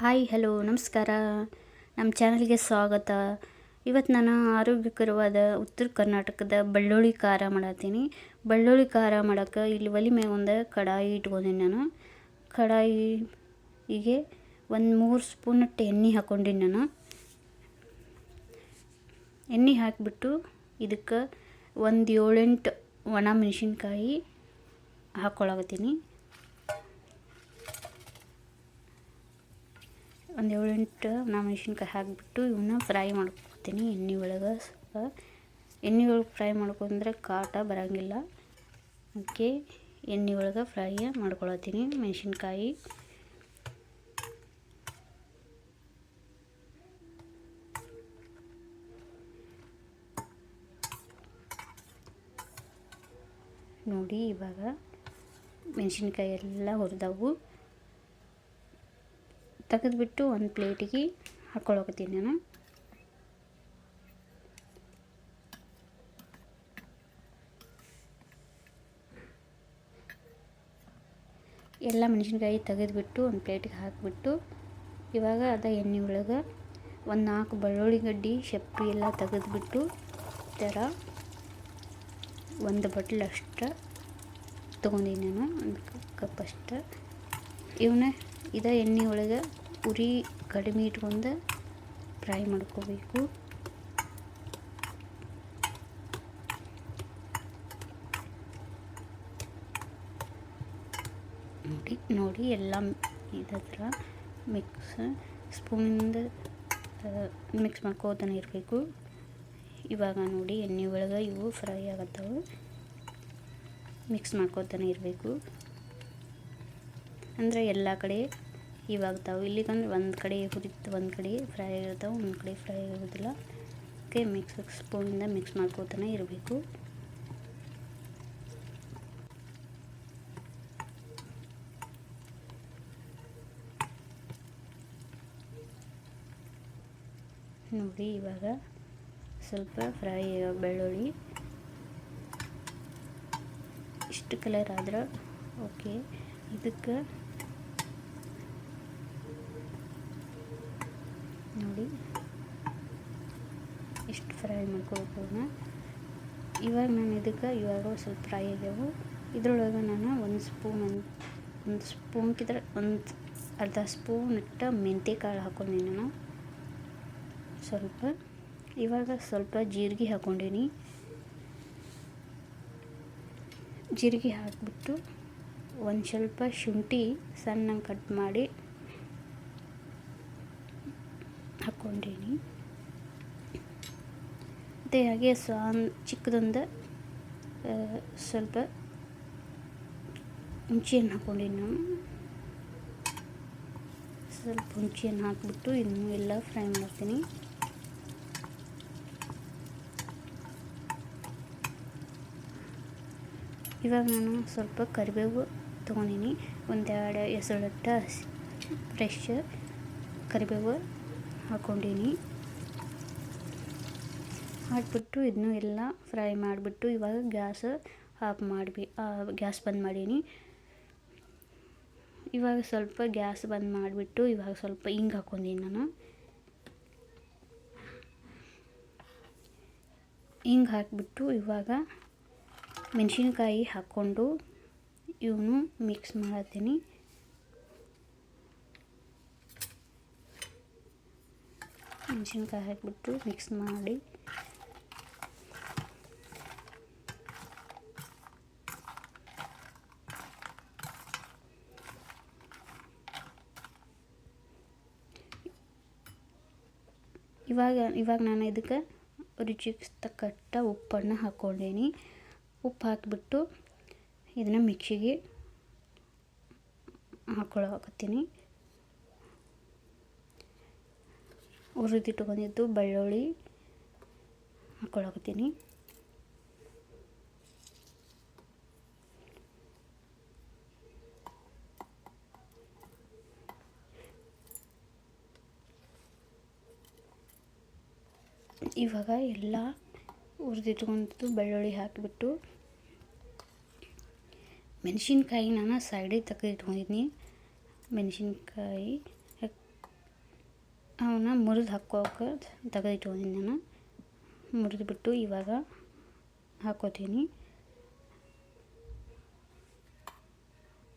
Hi, hello, ನಮಸ್ಕಾರ. ನಮ್ಮ ಚಾನಲ್ಗೆ ಸ್ವಾಗತ. ಇವತ್ತು ನಾನು ಆರೋಗ್ಯಕರವಾದ ಉತ್ತರ ಕರ್ನಾಟಕದ ಬೆಳ್ಳುಳ್ಳಿ ಖಾರ ಮಾಡತ್ತೀನಿ. ಬೆಳ್ಳುಳ್ಳಿ ಖಾರ ಮಾಡೋಕ್ಕೆ ಇಲ್ಲಿ ಒಲೆ ಮ್ಯಾಗ ಒಂದು ಕಡಾಯಿ ಇಟ್ಕೊಂಡೀನಿ ನಾನು. ಕಡಾಯಿ ಹೀಗೆ ಒಂದು ಮೂರು ಸ್ಪೂನ್ ಎಣ್ಣೆ ಹಾಕ್ಕೊಂಡೀನಿ ನಾನು. ಎಣ್ಣೆ ಹಾಕಿಬಿಟ್ಟು ಇದಕ್ಕೆ ಒಂದು ಏಳೆಂಟು ಒಣ ಮೆಣಸಿನ್ಕಾಯಿ ಹಾಕ್ಕೊಳಕತ್ತೀನಿ. ಒಂದು ಏಳೆಂಟು ನಾ ಮೆಣಸಿನ್ಕಾಯಿ ಹಾಕಿಬಿಟ್ಟು ಇವನ್ನ ಫ್ರೈ ಮಾಡ್ಕೊತೀನಿ. ಎಣ್ಣೆ ಒಳಗೆ ಸ್ವಲ್ಪ ಎಣ್ಣೆ ಒಳಗೆ ಫ್ರೈ ಮಾಡ್ಕೊಂಡ್ರೆ ಕಾಟ ಬರೋಂಗಿಲ್ಲ. ಅದಕ್ಕೆ ಎಣ್ಣೆ ಒಳಗೆ ಫ್ರೈ ಮಾಡ್ಕೊಳತ್ತೀನಿ ಮೆಣಸಿನ್ಕಾಯಿ. ನೋಡಿ ಇವಾಗ ಮೆಣಸಿನ್ಕಾಯಿ ಎಲ್ಲ ಹುರಿದವು. ತೆಗೆದುಬಿಟ್ಟು ಒಂದು ಪ್ಲೇಟಿಗೆ ಹಾಕ್ಕೊಳಕತ್ತೀನಿ ನಾನು. ಎಲ್ಲ ಮೆಣಸಿನ್ಕಾಯಿ ತೆಗೆದುಬಿಟ್ಟು ಒಂದು ಪ್ಲೇಟಿಗೆ ಹಾಕಿಬಿಟ್ಟು ಇವಾಗ ಅದ ಎಣ್ಣೆ ಒಳಗೆ ಒಂದು ನಾಲ್ಕು ಬೆಳ್ಳುಳ್ಳಿ ಗಡ್ಡಿ ಶೆಪ್ಪಿ ಎಲ್ಲ ತೆಗೆದುಬಿಟ್ಟು ಥರ ಒಂದು ಬಟ್ಲಷ್ಟು ತೊಗೊಂಡಿನಿ ನಾನು, ಒಂದು ಕಪ್ ಅಷ್ಟು. ಇವನ್ನ ಇದ ಎಣ್ಣೆ ಒಳಗೆ ಉರಿ ಕಡಿಮೆ ಇಟ್ಕೊಂಡು ಫ್ರೈ ಮಾಡ್ಕೋಬೇಕು. ನೋಡಿ ನೋಡಿ ಎಲ್ಲ ಇದರ ಮಿಕ್ಸ್ ಸ್ಪೂನಿಂದ ಮಿಕ್ಸ್ ಮಾಡ್ಕೋತಾನೆ ಇರಬೇಕು. ಇವಾಗ ನೋಡಿ, ಎಣ್ಣೆ ಒಳಗೆ ಇವು ಫ್ರೈ ಆಗತ್ತವು. ಮಿಕ್ಸ್ ಮಾಡ್ಕೋತಾನೆ ಇರಬೇಕು. ಅಂದರೆ ಎಲ್ಲ ಕಡೆ ಇವಾಗ್ತಾವೆ. ಇಲ್ಲಿಗಂದ್ರೆ ಒಂದು ಕಡೆ ಹುರಿತು, ಒಂದು ಕಡೆ ಫ್ರೈ ಆಗಿರ್ತಾವೆ ಒಂದು ಕಡೆ ಫ್ರೈ ಆಗೋದಿಲ್ಲ ಓಕೆ ಮಿಕ್ಸ್ ಸ್ಪೂನಿಂದ ಮಿಕ್ಸ್ ಮಾಡ್ಕೋತಾನೆ ಇರಬೇಕು. ನೋಡಿ, ಇವಾಗ ಸ್ವಲ್ಪ ಫ್ರೈ ಬೆಳ್ಳುಳ್ಳಿ. ಇಷ್ಟು ಕಲರ್ ಆದ್ರೆ ಓಕೆ ಇದಕ್ಕೆ ನೋಡಿ. ಇಷ್ಟು ಫ್ರೈ ಮಾಡ್ಕೋಬೇಕು ಇವಾಗ ನಾನು ಇದಕ್ಕೆ ಇವಾಗ ಸ್ವಲ್ಪ ಫ್ರೈ ಆಗ್ಯಾವು ಇದ್ರೊಳಗೆ ನಾನು ಒಂದು ಸ್ಪೂನ್ ಒಂದು ಒಂದು ಸ್ಪೂನ್ಕಿದ್ರೆ ಒಂದು ಅರ್ಧ ಸ್ಪೂನ್ ಇಟ್ಟ ಮೆಂತ್ಯ ಕಾಳು ಹಾಕ್ಕೊಂಡೀನಿ ನಾನು. ಸ್ವಲ್ಪ, ಇವಾಗ ಸ್ವಲ್ಪ ಜೀರಿಗೆ ಹಾಕ್ಕೊಂಡೀನಿ ಜೀರಿಗೆ ಹಾಕಿಬಿಟ್ಟು ಒಂದು ಸ್ವಲ್ಪ ಶುಂಠಿ ಸಣ್ಣ ಕಟ್ ಮಾಡಿ ಹಾಕ್ಕೊಂಡೀನಿ ಮತ್ತು ಹಾಗೆ ಸಾನ್ ಚಿಕ್ಕದೊಂದು ಸ್ವಲ್ಪ ಹುಂಚಿಯನ್ನು ಹಾಕ್ಕೊಂಡೀನಿ ನಾನು. ಸ್ವಲ್ಪ ಹುಂಚಿಯನ್ನು ಹಾಕಿಬಿಟ್ಟು ಇನ್ನೂ ಎಲ್ಲ ಫ್ರೈ ಮಾಡ್ತೀನಿ. ಇವಾಗ ನಾನು ಸ್ವಲ್ಪ ಕರಿಬೇವು ತೊಗೊಂಡಿನಿ. ಒಂದೆರಡು ಎಸಳಟ್ಟ ಫ್ರೆಶ್ ಕರಿಬೇವು. ಹಾಕ್ಕೊಂಡೀನಿ. ಹಾಕಿಬಿಟ್ಟು ಇದನ್ನು ಎಲ್ಲ ಫ್ರೈ ಮಾಡಿಬಿಟ್ಟು ಇವಾಗ ಗ್ಯಾಸ್ ಆಫ್ ಮಾಡಿಬಿ ಗ್ಯಾಸ್ ಬಂದ್ ಮಾಡೀನಿ. ಇವಾಗ ಸ್ವಲ್ಪ ಗ್ಯಾಸ್ ಬಂದ್ ಮಾಡಿಬಿಟ್ಟು ಇವಾಗ ಸ್ವಲ್ಪ ಹಿಂಗೆ ಹಾಕ್ಕೊಂಡೀನಿ ನಾನು. ಹಿಂಗೆ ಹಾಕಿಬಿಟ್ಟು ಇವಾಗ ಮೆಣಸಿನ್ಕಾಯಿ ಹಾಕ್ಕೊಂಡು ಇವನು ಮಿಕ್ಸ್ ಮಾಡತ್ತೀನಿ. ಮೆಣಸಿನ್ಕಾಯಿ ಹಾಕಿಬಿಟ್ಟು ಮಿಕ್ಸ್ ಮಾಡಿ. ಇವಾಗ ಇವಾಗ ನಾನು ಇದಕ್ಕೆ ರುಚಿಗೆ ತಕ್ಕಟ್ಟ ಉಪ್ಪನ್ನು ಹಾಕ್ಕೊಂಡೇನಿ. ಉಪ್ಪು ಹಾಕಿಬಿಟ್ಟು ಇದನ್ನು ಮಿಕ್ಸಿಗೆ ಹಾಕ್ಕೊಳಕತ್ತೀನಿ. ಹುರಿದಿಟ್ಕೊಂಡಿದ್ದು ಬೆಳ್ಳುಳ್ಳಿ ಹಾಕ್ಕೊಳಕತ್ತೀನಿ ಇವಾಗ ಎಲ್ಲ ಹುರಿದಿಟ್ಕೊಂಡಿದ್ದು ಬೆಳ್ಳುಳ್ಳಿ ಹಾಕಿಬಿಟ್ಟು ಮೆಣಸಿನ್ಕಾಯಿ ನಾನು ಸೈಡಿಗೆ ತೆಗೆದಿಟ್ಕೊಂಡಿದ್ದೀನಿ. ಮೆಣಸಿನ್ಕಾಯಿ ಅವನ್ನ ಮುರಿದು ಹಾಕೋಕೆ ತೆಗೆದಿಟ್ಕೊಂಡಿನಿ ನಾನು. ಮುರಿದ್ಬಿಟ್ಟು ಇವಾಗ ಹಾಕೋತೀನಿ.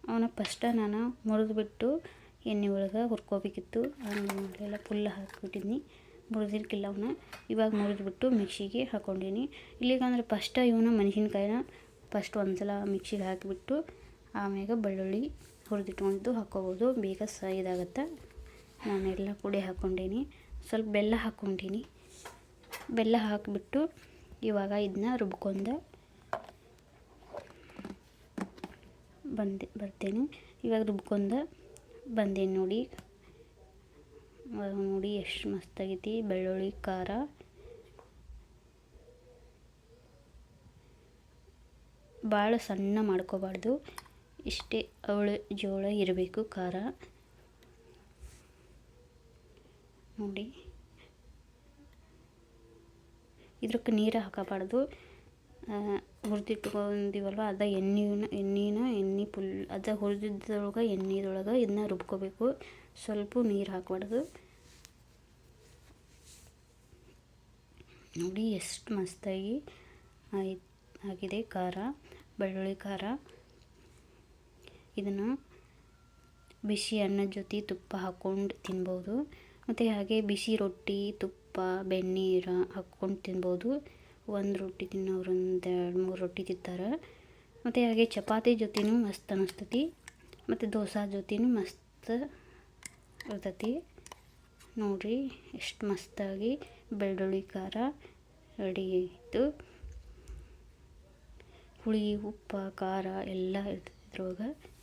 ಅವನ್ನ ಫಸ್ಟ ನಾನು ಮುರಿದ್ಬಿಟ್ಟು ಎಣ್ಣೆ ಒಳಗೆ ಹುರ್ಕೋಬೇಕಿತ್ತು. ಎಲ್ಲ ಫುಲ್ ಹಾಕಿಬಿಟ್ಟಿದ್ನಿ. ಮುರಿದಿರ್ಕಿಲ್ಲ ಅವನ್ನ ಇವಾಗ ಮುರಿದ್ಬಿಟ್ಟು ಮಿಕ್ಸಿಗೆ ಹಾಕ್ಕೊಂಡೀನಿ ಇಲ್ಲಿಗಂದ್ರೆ ಫಸ್ಟ ಇವನ್ನ ಮೆಣಸಿನ್ಕಾಯಿನ ಫಸ್ಟ್ ಒಂದ್ಸಲ ಮಿಕ್ಸಿಗೆ ಹಾಕಿಬಿಟ್ಟು ಆಮ್ಯಾಗ ಬೆಳ್ಳುಳ್ಳಿ ಹುರಿದಿಟ್ಕೊಂಡಿದ್ದು ಹಾಕ್ಕೋಬೋದು ಬೇಗ ಸ ಇದಾಗುತ್ತೆ ನಾನೆಲ್ಲ ಪುಡಿ ಹಾಕ್ಕೊಂಡೀನಿ. ಸ್ವಲ್ಪ ಬೆಲ್ಲ ಹಾಕ್ಕೊಂಡೀನಿ. ಬೆಲ್ಲ ಹಾಕಿಬಿಟ್ಟು ಇವಾಗ ಇದನ್ನ ರುಬ್ಕೊಂಡು ಬಂದು, ಬರ್ತೀನಿ. ಇವಾಗ ರುಬ್ಕೊಂಡು ಬಂದೇನೆ ನೋಡಿ. ನೋಡಿ ಎಷ್ಟು ಮಸ್ತಾಗೈತಿ. ಬೆಳ್ಳುಳ್ಳಿ, ಖಾರ. ಭಾಳ ಸಣ್ಣ ಮಾಡ್ಕೋಬಾರ್ದು. ಇಷ್ಟೇ ಅವಳು ಜೋಳ ಇರಬೇಕು, ಖಾರ. ನೋಡಿ. ಇದಕ್ಕೆ ನೀರು ಹಾಕಬಾರ್ದು. ಹುರಿದಿಟ್ಕೊಂಡಿವಲ್ವ ಅದ ಎಣ್ಣೆನ ಎಣ್ಣೆನ, ಎಣ್ಣೆ ಫುಲ್ ಅದ ಹುರಿದಿದ್ದೊಳಗೆ, ಎಣ್ಣೆದೊಳಗೆ ಇದನ್ನ ರುಬ್ಕೋಬೇಕು. ಸ್ವಲ್ಪ ನೀರು ಹಾಕಬಾರ್ದು. ನೋಡಿ, ಎಷ್ಟು ಮಸ್ತಾಗಿ ಆಯ್ ಆಗಿದೆ ಖಾರ, ಬೆಳ್ಳುಳ್ಳಿ ಖಾರ. ಇದನ್ನು ಬಿಸಿ ಅನ್ನದ ಜೊತೆ ತುಪ್ಪ ಹಾಕ್ಕೊಂಡು ತಿನ್ಬೋದು. ಮತ್ತು ಹಾಗೆ ಬಿಸಿ ರೊಟ್ಟಿ, ತುಪ್ಪ ಬೆಣ್ಣೀರು ಹಾಕ್ಕೊಂಡು ತಿನ್ಬೋದು. ಒಂದು ರೊಟ್ಟಿ ತಿನ್ನೋರು ಒಂದು ಎರಡು ಮೂರು ರೊಟ್ಟಿ ತಿಂತಾರೆ. ಮತ್ತು ಹಾಗೆ ಚಪಾತಿ ಜೊತೆನೂ ಮಸ್ತ್ ಅನ್ನಿಸ್ತತಿ ಮತ್ತು ದೋಸೆ ಜೊತೆನೂ ಮಸ್ತ್ ಇರ್ತತಿ. ನೋಡಿರಿ, ಎಷ್ಟು ಮಸ್ತಾಗಿ ಬೆಳ್ಳುಳ್ಳಿ ಖಾರ ರೆಡಿ ಆಯಿತು. ಹುಳಿ, ಉಪ್ಪು, ಖಾರ ಎಲ್ಲ ಇರ್ತೈತಿ ಇದ್ರೊಳಗೆ.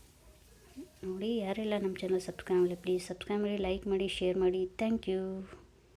ನೋಡಿ, ಯಾರೆಲ್ಲ ನಮ್ಮ ಚಾನಲ್ ಸಬ್ಸ್ಕ್ರೈಬ್ ಮಾಡಿ ಪ್ಲೀಸ್ ಸಬ್ಸ್ಕ್ರೈಬ್ ಮಾಡಿ ಲೈಕ್ ಮಾಡಿ ಶೇರ್ ಮಾಡಿ. Thank you